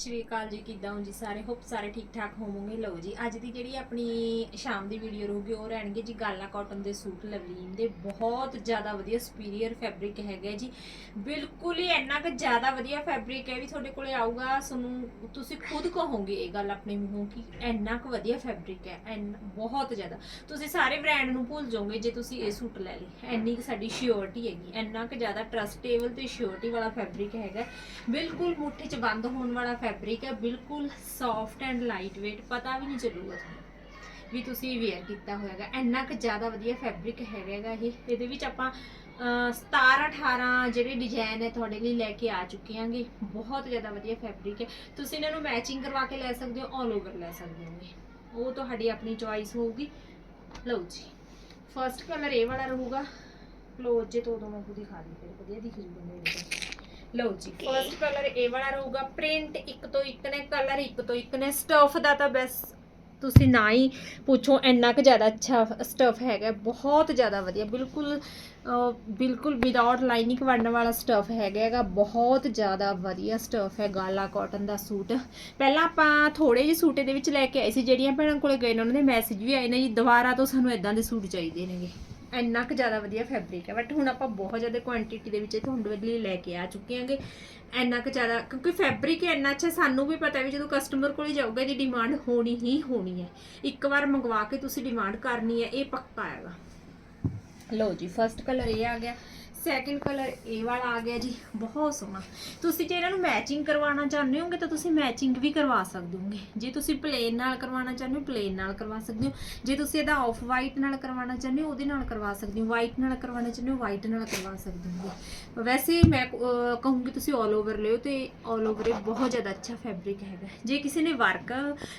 ਸ਼੍ਰੀ ਅਕਾਲ ਜੀ, ਕਿੱਦਾਂ ਹੋ ਜੀ ਸਾਰੇ? ਹੋਪ ਸਾਰੇ ਠੀਕ ਠਾਕ ਹੋਵੋਗੇ। ਲਓ ਜੀ, ਅੱਜ ਦੀ ਜਿਹੜੀ ਆਪਣੀ ਸ਼ਾਮ ਦੀ ਵੀਡੀਓ ਰਹੂਗੀ, ਉਹ ਰਹਿਣਗੇ ਜੀ ਗਾਲਾ ਕਾਟਨ ਦੇ ਸੂਟ ਲਵਲੀਨ ਦੇ। ਬਹੁਤ ਜ਼ਿਆਦਾ ਵਧੀਆ ਸੁਪੀਰੀਅਰ ਫੈਬਰਿਕ ਹੈਗਾ ਜੀ। ਬਿਲਕੁਲ ਹੀ ਇੰਨਾ ਕੁ ਜ਼ਿਆਦਾ ਵਧੀਆ ਫੈਬਰਿਕ ਹੈ ਵੀ ਤੁਹਾਡੇ ਕੋਲੇ ਆਊਗਾ, ਤੁਹਾਨੂੰ ਤੁਸੀਂ ਖੁਦ ਕਹੋਗੇ ਇਹ ਗੱਲ ਆਪਣੇ ਮੂੰਹੋਂ ਕਿ ਇੰਨਾ ਕੁ ਵਧੀਆ ਫੈਬਰਿਕ ਹੈ ਐਨ ਬਹੁਤ ਜ਼ਿਆਦਾ। ਤੁਸੀਂ ਸਾਰੇ ਬ੍ਰਾਂਡ ਨੂੰ ਭੁੱਲ ਜਾਓਗੇ ਜੇ ਤੁਸੀਂ ਇਹ ਸੂਟ ਲੈ ਲਈ ਇੰਨੀ ਕੁ ਸਾਡੀ ਸ਼ਿਓਰਟੀ ਹੈਗੀ, ਇੰਨਾ ਕੁ ਜ਼ਿਆਦਾ ਟਰਸਟੇਬਲ ਤੇ ਸ਼ਿਓਰਟੀ ਵਾਲਾ ਫੈਬਰਿਕ ਹੈਗਾ। ਬਿਲਕੁਲ ਮੁੱਠੇ 'ਚ ਬੰਦ ਹੋਣ ਵਾਲਾ ਫੈਬਰਿਕ ਹੈ ਬਿਲਕੁਲ ਸੌਫਟ ਐਂਡ ਲਾਈਟ weight ਪਤਾ ਵੀ ਨਹੀਂ ਚੱਲੂਗਾ ਤੁਹਾਨੂੰ ਵੀ ਤੁਸੀਂ ਵੇਅਰ ਕੀਤਾ ਹੋਇਆਗਾ ਇੰਨਾ ਕੁ ਜ਼ਿਆਦਾ ਵਧੀਆ ਫੈਬਰਿਕ ਹੈਗਾਗਾ ਇਹ। ਇਹਦੇ ਵਿੱਚ ਆਪਾਂ ਅਹ, 17 18 ਜਿਹੜੇ ਡਿਜ਼ਾਈਨ ਹੈ ਤੁਹਾਡੇ ਲਈ ਲੈ ਕੇ ਆ ਚੁੱਕੇ ਆਂਗੇ ਬਹੁਤ ਜ਼ਿਆਦਾ ਵਧੀਆ ਫੈਬਰਿਕ ਹੈ। ਤੁਸੀਂ ਇਹਨਾਂ ਨੂੰ ਮੈਚਿੰਗ ਕਰਵਾ ਕੇ ਲੈ ਸਕਦੇ ਹੋ ਆਲ ਓਵਰ ਲੈ ਸਕਦੇ ਹੋਗੇ। ਉਹ ਤੁਹਾਡੀ ਆਪਣੀ ਚੁਆਇਸ ਹੋਊਗੀ। ਲਓ ਜੀ। ਫਰਸਟ ਕਲਰ ਇਹ ਵਾਲਾ ਰਹੂਗਾ। ਕਲੋਜ਼ ਜੇ ਤੋਂ ਉਦੋਂ ਮੈਂ ਖੁਦ ਦਿਖਾ ਦੀ ਫਿਰ ਵਧੀਆ ਦਿਖ ਜੂਗਾ ਮੇਰੇ ਕੋਲ ਲਓ ਜੀ ਫਰਸਟ ਕਲਰ ਇਹ ਵਾਲਾ ਰਹੂਗਾ ਪ੍ਰਿੰਟ ਇੱਕ ਤੋਂ ਇੱਕ ਨੇ ਕਲਰ ਇੱਕ ਤੋਂ ਇੱਕ ਨੇ ਸਟਫ ਦਾ ਤਾਂ ਬਸ ਤੁਸੀਂ ਨਾ ਹੀ ਪੁੱਛੋ ਇੰਨਾ ਕੁ ਜ਼ਿਆਦਾ ਅੱਛਾ ਸਟਫ ਹੈਗਾ ਬਹੁਤ ਜ਼ਿਆਦਾ ਵਧੀਆ ਬਿਲਕੁਲ ਬਿਲਕੁਲ ਵਿਦਆਊਟ ਲਾਈਨਿੰਗ ਬਣਨ ਵਾਲਾ ਸਟਫ ਹੈਗਾ ਹੈਗਾ ਬਹੁਤ ਜ਼ਿਆਦਾ ਵਧੀਆ ਸਟਫ ਹੈ ਗਾਲਾ ਕਾਟਨ ਦਾ ਸੂਟ। ਪਹਿਲਾਂ ਆਪਾਂ ਥੋੜੇ ਜਿਹੇ ਸੂਟੇ ਦੇ ਵਿੱਚ ਲੈ ਕੇ ਆਏ ਸੀ ਜਿਹੜੀਆਂ ਭੈਣਾਂ ਕੋਲੇ ਗਏ ਨੇ ਉਹਨਾਂ ਦੇ ਮੈਸੇਜ ਵੀ ਆਏ ਨੇ ਜੀ ਦੁਬਾਰਾ ਤੋਂ ਸਾਨੂੰ ਇਦਾਂ ਦੇ ਸੂਟ ਚਾਹੀਦੇ ਨੇਗੇ। ਇੰਨਾ ਕੁ ਜ਼ਿਆਦਾ ਵਧੀਆ ਫੈਬਰਿਕ ਹੈ ਬਟ ਹੁਣ ਆਪਾਂ ਬਹੁਤ ਜ਼ਿਆਦਾ ਕੁਆਂਟੀਟੀ ਦੇ ਵਿੱਚ ਤੁਹਾਡੇ ਲਈ ਲੈ ਕੇ ਆ ਚੁੱਕੇ ਹਾਂਗੇ। ਇੰਨਾ ਕੁ ਜ਼ਿਆਦਾ, ਕਿਉਂਕਿ ਫੈਬਰਿਕ ਇੰਨਾ ਅੱਛਾ, ਸਾਨੂੰ ਵੀ ਪਤਾ ਵੀ ਜਦੋਂ ਕਸਟਮਰ ਕੋਲੇ ਜਾਊਗਾ, ਇਹਦੀ ਡਿਮਾਂਡ ਹੋਣੀ ਹੀ ਹੋਣੀ ਹੈ। ਇੱਕ ਵਾਰ ਮੰਗਵਾ ਕੇ ਤੁਸੀਂ ਡਿਮਾਂਡ ਕਰਨੀ ਹੈ, ਇਹ ਪੱਕਾ ਹੈਗਾ। ਲਓ ਜੀ ਫਰਸਟ ਕਲਰ ਇਹ ਆ ਗਿਆ। ਸੈਕਿੰਡ ਕਲਰ ਇਹ ਵਾਲਾ ਆ ਗਿਆ ਜੀ, ਬਹੁਤ ਸੋਹਣਾ। ਤੁਸੀਂ ਜੇ ਇਹਨਾਂ ਨੂੰ ਮੈਚਿੰਗ ਕਰਵਾਉਣਾ ਚਾਹੁੰਦੇ ਹੋਗੇ ਤਾਂ ਤੁਸੀਂ ਮੈਚਿੰਗ ਵੀ ਕਰਵਾ ਸਕਦੇ ਹੋਗੇ ਜੇ ਤੁਸੀਂ ਪਲੇਨ ਨਾਲ ਕਰਵਾਉਣਾ ਚਾਹੁੰਦੇ ਹੋ ਪਲੇਨ ਨਾਲ ਕਰਵਾ ਸਕਦੇ ਹੋ। ਜੇ ਤੁਸੀਂ ਇਹਦਾ ਆਫ ਵਾਈਟ ਨਾਲ ਕਰਵਾਉਣਾ ਚਾਹੁੰਦੇ ਹੋ, ਉਹਦੇ ਨਾਲ ਕਰਵਾ ਸਕਦੇ ਹੋ। ਵਾਈਟ ਨਾਲ ਕਰਵਾਉਣਾ ਚਾਹੁੰਦੇ ਹੋ ਵਾਈਟ ਨਾਲ ਕਰਵਾ ਸਕਦੇ ਹੋਗੇ ਵੈਸੇ ਮੈਂ ਕਹੂੰਗੀ ਤੁਸੀਂ ਆਲ ਓਵਰ ਲਿਓ ਤੇ ਆਲ ਓਵਰ ਇਹ ਬਹੁਤ ਜ਼ਿਆਦਾ ਅੱਛਾ ਫੈਬਰਿਕ ਹੈਗਾ। ਜੇ ਕਿਸੇ ਨੇ ਵਰਕ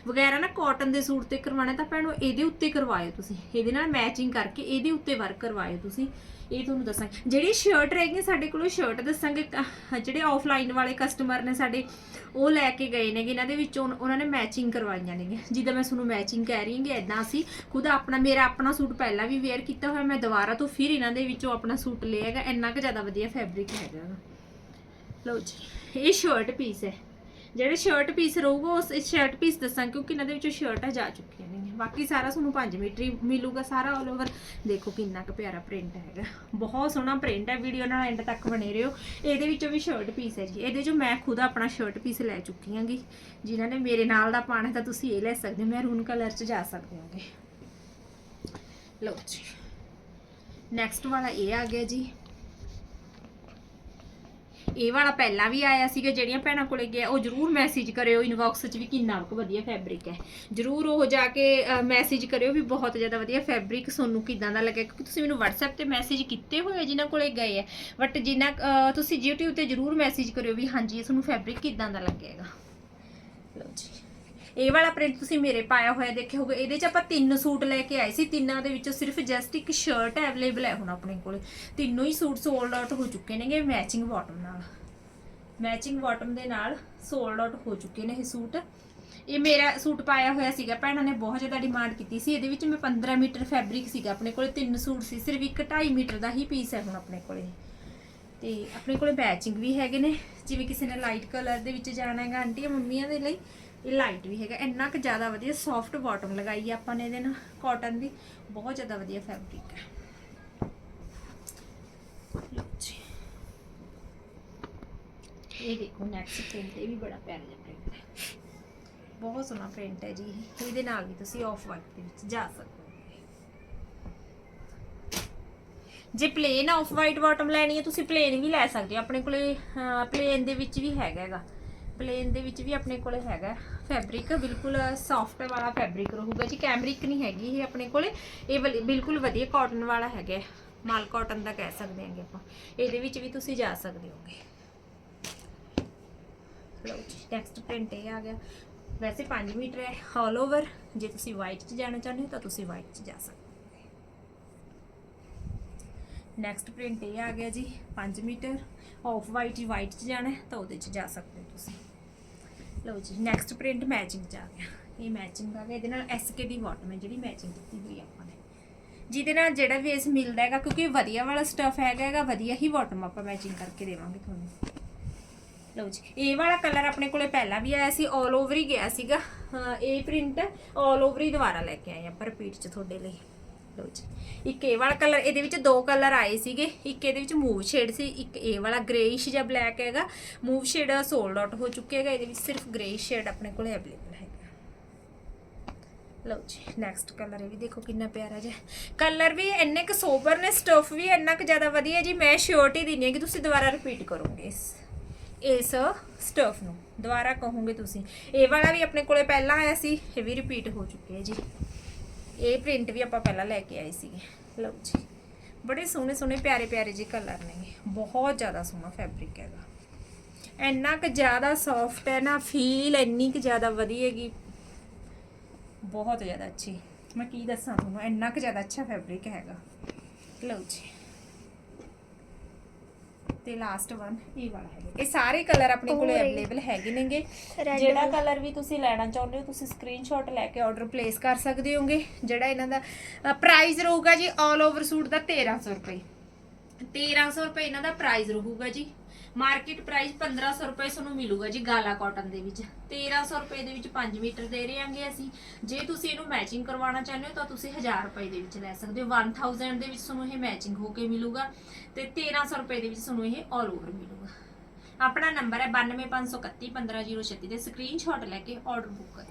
ਵਗੈਰਾ ਨਾ ਕਾਟਨ ਦੇ ਸੂਟ ਤੇ ਕਰਵਾਉਣਾ ਤਾਂ ਭੈਣੋ, ਇਹਦੇ ਉੱਤੇ ਕਰਵਾਇਓ ਤੁਸੀਂ। ਇਹਦੇ ਨਾਲ ਮੈਚਿੰਗ ਕਰਕੇ ਇਹਦੇ ਉੱਤੇ ਵਰਕ ਕਰਵਾਇਓ ਤੁਸੀਂ। ਇਹ ਤੁਹਾਨੂੰ ਦੱਸਾਂਗੇ। ਜਿਹੜੀ ਸ਼ਰਟ ਰਹਿ ਰਹੇਗੀ ਸਾਡੇ ਕੋਲੋਂ ਸ਼ਰਟ ਦੱਸਾਂਗੇ। ਜਿਹੜੇ ਆਫਲਾਈਨ ਵਾਲੇ ਕਸਟਮਰ ਨੇ ਸਾਡੇ, ਉਹ ਲੈ ਕੇ ਗਏ ਨੇਗੇ। ਇਹਨਾਂ ਦੇ ਵਿੱਚੋਂ ਉਹਨਾਂ ਨੇ ਮੈਚਿੰਗ ਕਰਵਾਈਆਂ ਨੇਗੇ ਜਿੱਦਾਂ ਮੈਂ ਤੁਹਾਨੂੰ ਮੈਚਿੰਗ ਕਹਿ ਰਹੀ ਹਾਂ ਕਿ ਐਦਾਂ ਅਸੀਂ ਖੁਦ ਆਪਣਾ, ਮੇਰਾ ਆਪਣਾ ਸੂਟ ਪਹਿਲਾਂ ਵੀ ਵੇਅਰ ਕੀਤਾ ਹੋਇਆ। ਮੈਂ ਦੁਬਾਰਾ ਤੋਂ ਫਿਰ ਇਹਨਾਂ ਦੇ ਵਿੱਚੋਂ ਆਪਣਾ ਸੂਟ ਲਿਆ ਹੈਗਾ। ਇੰਨਾ ਕੁ ਜ਼ਿਆਦਾ ਵਧੀਆ ਫੈਬਰਿਕ ਹੈਗਾ ਗਾ। ਲਓ ਜੀ, ਇਹ ਸ਼ਰਟ ਪੀਸ ਹੈ। ਜਿਹੜੇ ਸ਼ਰਟ ਪੀਸ ਰਹੂਗਾ, ਉਸ ਸ਼ਰਟ ਪੀਸ ਦੱਸਾਂ, ਕਿਉਂਕਿ ਇਹਨਾਂ ਦੇ ਵਿੱਚੋਂ ਸ਼ਰਟਾਂ ਜਾ ਚੁੱਕੀਆਂ ਨੇ। ਬਾਕੀ ਸਾਰਾ ਤੁਹਾਨੂੰ 5 ਮੀਟਰ ਹੀ ਮਿਲੂਗਾ, ਸਾਰਾ ਆਲ ਓਵਰ ਦੇਖੋ ਕਿੰਨਾ ਕੁ ਪਿਆਰਾ ਪ੍ਰਿੰਟ ਹੈਗਾ। ਬਹੁਤ ਸੋਹਣਾ ਪ੍ਰਿੰਟ ਹੈ ਵੀਡੀਓ ਨਾਲ ਐਂਡ ਤੱਕ ਬਣੇ ਰਹੋ। ਇਹਦੇ ਵਿੱਚੋਂ ਵੀ ਸ਼ਰਟ ਪੀਸ ਹੈ ਜੀ। ਇਹਦੇ ਚੋਂ ਮੈਂ ਖੁਦ ਆਪਣਾ ਸ਼ਰਟ ਪੀਸ ਲੈ ਚੁੱਕੀ ਹਾਂਗੀ। ਜਿਨ੍ਹਾਂ ਨੇ ਮੇਰੇ ਨਾਲ ਦਾ ਪਾਣਾ ਤਾਂ ਤੁਸੀਂ ਇਹ ਲੈ ਸਕਦੇ ਹੋ। ਮੈਰੂਨ ਕਲਰ 'ਚ ਜਾ ਸਕਦੇ ਹੋਗੇ। ਲਓ ਜੀ। ਨੈਕਸਟ ਵਾਲਾ ਇਹ ਆ ਗਿਆ ਜੀ। ਇਹ ਵਾਲਾ ਪਹਿਲਾਂ ਵੀ ਆਇਆ ਸੀਗਾ ਜਿਹੜੀਆਂ ਭੈਣਾਂ ਕੋਲੇ ਗਿਆ ਉਹ ਜਰੂਰ ਮੈਸੇਜ ਕਰਿਓ ਇਨਬਾਕਸ 'ਚ ਵੀ ਕਿੰਨਾ ਕੁ ਵਧੀਆ ਫੈਬਰਿਕ ਹੈ। ਜਰੂਰ ਉਹ ਜਾ ਕੇ ਮੈਸੇਜ ਕਰਿਓ ਵੀ ਬਹੁਤ ਜ਼ਿਆਦਾ ਵਧੀਆ ਫੈਬਰਿਕ ਤੁਹਾਨੂੰ ਕਿਦਾਂ ਦਾ ਲੱਗਿਆ ਕਿਉਂਕਿ ਤੁਸੀਂ ਮੈਨੂੰ WhatsApp ਤੇ ਮੈਸੇਜ ਕੀਤੇ ਹੋਏ ਆ ਜਿਨ੍ਹਾਂ ਕੋਲੇ ਗਏ ਆ। ਬਟ ਜਿਨ੍ਹਾਂ ਅਹ, ਤੁਸੀਂ YouTube ਤੇ ਜਰੂਰ ਮੈਸੇਜ ਕਰਿਓ ਵੀ ਹਾਂਜੀ ਇਹ ਤੁਹਾਨੂੰ ਫੈਬਰਿਕ ਕਿਦਾਂ ਦਾ ਲੱਗੇਗਾ ਲਓ ਜੀ। ਇਹ ਵਾਲਾ ਪ੍ਰਿੰਟ ਤੁਸੀਂ ਮੇਰੇ ਪਾਇਆ ਹੋਇਆ ਦੇਖਿਆ ਹੋਊਗਾ, ਇਹਦੇ 'ਚ ਆਪਾਂ ਤਿੰਨ ਸੂਟ ਲੈ ਕੇ ਆਏ ਸੀ, ਤਿੰਨਾਂ ਦੇ ਵਿੱਚੋਂ ਸਿਰਫ ਜਸਟ ਇੱਕ ਸ਼ਰਟ ਅਵੇਲੇਬਲ ਹੈ ਹੁਣ ਆਪਣੇ ਕੋਲ। ਤਿੰਨੋਂ ਹੀ ਸੂਟ ਸੋਲਡ ਆਊਟ ਹੋ ਚੁੱਕੇ ਨੇਗੇ ਮੈਚਿੰਗ ਬਾਟਮ ਨਾਲ। ਮੈਚਿੰਗ ਬਾਟਮ ਦੇ ਨਾਲ ਸੋਲਡ ਆਊਟ ਹੋ ਚੁੱਕੇ ਨੇ ਇਹ ਸੂਟ। ਇਹ ਮੇਰਾ ਸੂਟ ਪਾਇਆ ਹੋਇਆ ਸੀਗਾ, ਭੈਣਾਂ ਨੇ ਬਹੁਤ ਜ਼ਿਆਦਾ ਡਿਮਾਂਡ ਕੀਤੀ ਸੀ, ਇਹਦੇ ਵਿੱਚ ਮੈਂ 15 ਮੀਟਰ ਫੈਬਰਿਕ ਸੀਗਾ ਆਪਣੇ ਕੋਲੇ, ਤਿੰਨ ਸੂਟ ਸੀ, ਸਿਰਫ ਇੱਕ 2.5 ਮੀਟਰ ਦਾ ਹੀ ਪੀਸ ਹੈ ਹੁਣ ਆਪਣੇ ਕੋਲੇ। ਤੇ ਆਪਣੇ ਕੋਲੇ ਮੈਚਿੰਗ ਵੀ ਹੈਗੇ ਨੇ, ਜਿਵੇਂ ਕਿਸੇ ਨੇ ਲਾਈਟ ਕਲਰ ਦੇ ਵਿੱਚ ਜਾਣਾ ਹੈਗਾ ਆਂਟੀਆਂ, ਮੰਮੀਆਂ ਦੇ ਲਈ ਇਹ ਲਾਈਟ ਵੀ ਹੈਗਾ, ਇੰਨਾ ਕੁ ਜ਼ਿਆਦਾ ਵਧੀਆ ਸੌਫਟ ਬਾਟਮ ਲਗਾਈ ਹੈ ਆਪਾਂ ਨੇ ਇਹਦੇ ਨਾਲ ਕਾਟਨ ਦੀ ਬਹੁਤ ਜ਼ਿਆਦਾ ਵਧੀਆ ਫੈਬਰਿਕ ਹੈ। ਇਹ ਦੇਖੋ ਨੈਕਸਟ ਪ੍ਰਿੰਟ ਇਹ ਵੀ ਬੜਾ ਪਿਆਰਾ ਜਿਹਾ ਪ੍ਰਿੰਟ ਹੈ। ਬਹੁਤ ਸੋਹਣਾ ਪ੍ਰਿੰਟ ਹੈ ਜੀ ਇਹਦੇ ਨਾਲ ਵੀ ਤੁਸੀਂ ਆਫ ਵਾਈਟ ਦੇ ਵਿੱਚ ਜਾ ਸਕਦੇ ਹੋ। ਜੇ ਪਲੇਨ ਆਫ ਵਾਈਟ ਬਾਟਮ ਲੈਣੀ ਹੈ, ਤੁਸੀਂ ਪਲੇਨ ਵੀ ਲੈ ਸਕਦੇ ਹੋ, ਆਪਣੇ ਕੋਲੇ ਪਲੇਨ ਦੇ ਵਿੱਚ ਵੀ ਹੈਗਾ ਹੈਗਾ। ਪਲੇਨ ਦੇ ਵਿੱਚ ਵੀ ਆਪਣੇ ਕੋਲੇ ਹੈਗਾ ਫੈਬਰਿਕ ਬਿਲਕੁਲ ਸੌਫਟ ਵਾਲਾ ਫੈਬਰਿਕ ਰਹੂਗਾ ਜੀ। ਕੈਮਰਿਕ ਨਹੀਂ ਹੈਗੀ ਇਹ ਆਪਣੇ ਕੋਲੇ। ਇਹ ਵਾਲੀ- ਬਿਲਕੁਲ ਵਧੀਆ ਕਾਟਨ ਵਾਲਾ ਹੈਗਾ ਮਾਲ ਕਾਟਨ ਦਾ ਕਹਿ ਸਕਦੇ ਹਾਂਗੇ ਆਪਾਂ। ਇਹਦੇ ਵਿੱਚ ਵੀ ਤੁਸੀਂ ਜਾ ਸਕਦੇ ਹੋਗੇ। ਲਓ ਜੀ ਨੈਕਸਟ ਪ੍ਰਿੰਟ ਇਹ ਆ ਗਿਆ। ਵੈਸੇ 5 ਮੀਟਰ ਹੈ ਆਲ ਓਵਰ ਜੇ ਤੁਸੀਂ ਵਾਈਟ 'ਚ ਜਾਣਾ ਚਾਹੁੰਦੇ ਹੋ ਤਾਂ ਤੁਸੀਂ ਵਾਈਟ 'ਚ ਜਾ ਸਕਦੇ ਨੈਕਸਟ ਪ੍ਰਿੰਟ ਇਹ ਆ ਗਿਆ ਜੀ 5 ਮੀਟਰ। ਆਫ ਵਾਈਟ ਹੀ ਵਾਈਟ 'ਚ ਜਾਣਾ ਤਾਂ ਉਹਦੇ 'ਚ ਜਾ ਸਕਦੇ ਹੋ ਤੁਸੀਂ। ਲਓ ਜੀ ਨੈਕਸਟ ਪ੍ਰਿੰਟ ਮੈਚਿੰਗ 'ਚ ਆ ਗਿਆ। ਇਹ ਮੈਚਿੰਗ ਆ ਗਿਆ, ਇਹਦੇ ਨਾਲ ਐਸਕੇ ਦੀ ਬਾਟਮ ਹੈ, ਜਿਹੜੀ ਮੈਚਿੰਗ ਕੀਤੀ ਹੋਈ ਆਪਾਂ ਨੇ। ਜਿਹਦੇ ਨਾਲ ਜਿਹੜਾ ਵੇਸ ਮਿਲਦਾ ਹੈਗਾ, ਕਿਉਂਕਿ ਵਧੀਆ ਵਾਲਾ ਸਟਫ ਹੈਗਾ ਹੈਗਾ, ਵਧੀਆ ਹੀ ਬਾਟਮ ਆਪਾਂ ਮੈਚਿੰਗ ਕਰਕੇ ਦੇਵਾਂਗੇ ਤੁਹਾਨੂੰ। ਲਓ ਜੀ, ਇਹ ਵਾਲਾ ਕਲਰ ਆਪਣੇ ਕੋਲੇ ਪਹਿਲਾਂ ਵੀ ਆਇਆ ਸੀ 올 ਓਵਰ ਹੀ ਗਿਆ ਸੀਗਾ। ਇਹ ਪ੍ਰਿੰਟ 올 ਓਵਰ ਹੀ ਦੁਬਾਰਾ ਲੈ ਕੇ ਆਏ ਆਪਾਂ ਰਿਪੀਟ ਚ ਤੁਹਾਡੇ ਲਈ। ਲਓ ਜੀ। ਇੱਕ ਇਹ ਵਾਲਾ ਕਲਰ ਇਹਦੇ ਵਿੱਚ ਦੋ ਕਲਰ ਆਏ ਸੀਗੇ। ਇੱਕ ਇਹਦੇ ਵਿੱਚ ਮੂਵ ਸ਼ੇਡ ਸੀ, ਇੱਕ ਇਹ ਵਾਲਾ ਗ੍ਰੇਇਸ਼ ਜਾਂ ਬਲੈਕ ਹੈਗਾ। ਮੂਵ ਸ਼ੇਡ ਸੋਲਡ ਆਊਟ ਹੋ ਚੁੱਕਿਆ ਹੈਗਾ, ਇਹਦੇ ਵਿੱਚ ਸਿਰਫ ਗ੍ਰੇਇਸ਼ ਸ਼ੇਡ ਆਪਣੇ ਕੋਲ ਅਵੇਲੇਬਲ ਹੈਗਾ। ਲਓ ਜੀ ਨੈਕਸਟ ਕਲਰ ਇਹ ਵੀ ਦੇਖੋ ਕਿੰਨਾ ਪਿਆਰਾ ਜਿਹਾ। ਕਲਰ ਵੀ ਇੰਨੇ ਕੁ ਸੋਬਰ ਨੇ ਸਟਫ ਵੀ ਇੰਨਾ ਕੁ ਜ਼ਿਆਦਾ ਵਧੀਆ ਜੀ। ਮੈਂ ਸ਼ਿਓਰਟੀ ਦਿੰਨੀ ਹੈ ਕਿ ਤੁਸੀਂ ਦੁਬਾਰਾ ਰਿਪੀਟ ਕਰੋਗੇ ਇਸ ਇਸ ਸਟਫ ਨੂੰ। ਦੁਬਾਰਾ ਕਹੋਗੇ ਤੁਸੀਂ। ਇਹ ਵਾਲਾ ਵੀ ਆਪਣੇ ਕੋਲੇ ਪਹਿਲਾਂ ਆਇਆ ਸੀ, ਇਹ ਵੀ ਰਿਪੀਟ ਹੋ ਚੁੱਕਿਆ ਜੀ। ਇਹ ਪ੍ਰਿੰਟ ਵੀ ਆਪਾਂ ਪਹਿਲਾਂ ਲੈ ਕੇ ਆਏ ਸੀਗੇ। ਲਓ ਜੀ। ਬੜੇ ਸੋਹਣੇ ਸੋਹਣੇ ਪਿਆਰੇ ਪਿਆਰੇ ਜਿਹੇ ਕਲਰ ਨੇ ਬਹੁਤ ਜ਼ਿਆਦਾ ਸੋਹਣਾ ਫੈਬਰਿਕ ਹੈਗਾ। ਇੰਨਾ ਕੁ ਜ਼ਿਆਦਾ ਸੌਫਟ ਹੈ ਨਾ ਫੀਲ ਇੰਨੀ ਕੁ ਜ਼ਿਆਦਾ ਵਧੀਏਗੀ ਬਹੁਤ ਜ਼ਿਆਦਾ ਅੱਛੀ। ਮੈਂ ਕੀ ਦੱਸਾਂ ਤੁਹਾਨੂੰ, ਇੰਨਾ ਕੁ ਜ਼ਿਆਦਾ ਅੱਛਾ ਫੈਬਰਿਕ ਹੈਗਾ। ਲਓ ਜੀ। ਤੇ ਲਾਸਟ ਵਨ ਇਹ ਵਾਲਾ ਹੈਗਾ ਇਹ ਸਾਰੇ ਕਲਰ ਆਪਣੇ ਕੋਲੇ. ਅਵੇਲੇਬਲ ਹੈਗੇ ਨੇਗੇ ਜਿਹੜਾ। ਕਲਰ ਵੀ ਤੁਸੀਂ ਲੈਣਾ ਚਾਹੁੰਦੇ ਹੋ ਤੁਸੀਂ ਸਕਰੀਨਸ਼ਾਟ ਲੈ ਕੇ ਆਰਡਰ ਪਲੇਸ ਕਰ ਸਕਦੇ ਹੋਗੇ ਜਿਹੜਾ ਇਹਨਾਂ ਦਾ ਪ੍ਰਾਈਸ ਰਹੂਗਾ ਜੀ 올 ਓਵਰ ਸੂਟ ਦਾ 1300 ਰੁਪਏ 1300 ਰੁਪਏ ਇਹਨਾਂ ਦਾ ਪ੍ਰਾਈਸ ਰਹੂਗਾ ਜੀ। ਮਾਰਕੀਟ ਪ੍ਰਾਈਸ 1500 ਰੁਪਏ ਤੁਹਾਨੂੰ ਮਿਲੂਗਾ ਜੀ ਗਾਲਾ ਕਾਟਨ ਦੇ ਵਿੱਚ। 1300 ਰੁਪਏ ਦੇ ਵਿੱਚ 5 ਮੀਟਰ ਦੇ ਰਹੇ ਹਾਂਗੇ ਅਸੀਂ। ਜੇ ਤੁਸੀਂ ਇਹਨੂੰ ਮੈਚਿੰਗ ਕਰਵਾਉਣਾ ਚਾਹੁੰਦੇ ਹੋ ਤਾਂ ਤੁਸੀਂ 1000 ਰੁਪਏ ਦੇ ਵਿੱਚ ਲੈ ਸਕਦੇ ਹੋ। 1000 ਦੇ ਵਿੱਚ ਤੁਹਾਨੂੰ ਇਹ ਮੈਚਿੰਗ ਹੋ ਕੇ ਮਿਲੂਗਾ ਤੇ 1300 ਰੁਪਏ ਦੇ ਵਿੱਚ ਤੁਹਾਨੂੰ ਇਹ 올 ਓਵਰ ਮਿਲੂਗਾ। ਆਪਣਾ ਨੰਬਰ ਹੈ 92531 15036 ਦੇ ਸਕਰੀਨਸ਼ਾਟ ਲੈ ਕੇ ਆਰਡਰ ਬੁੱਕ ਕਰੋ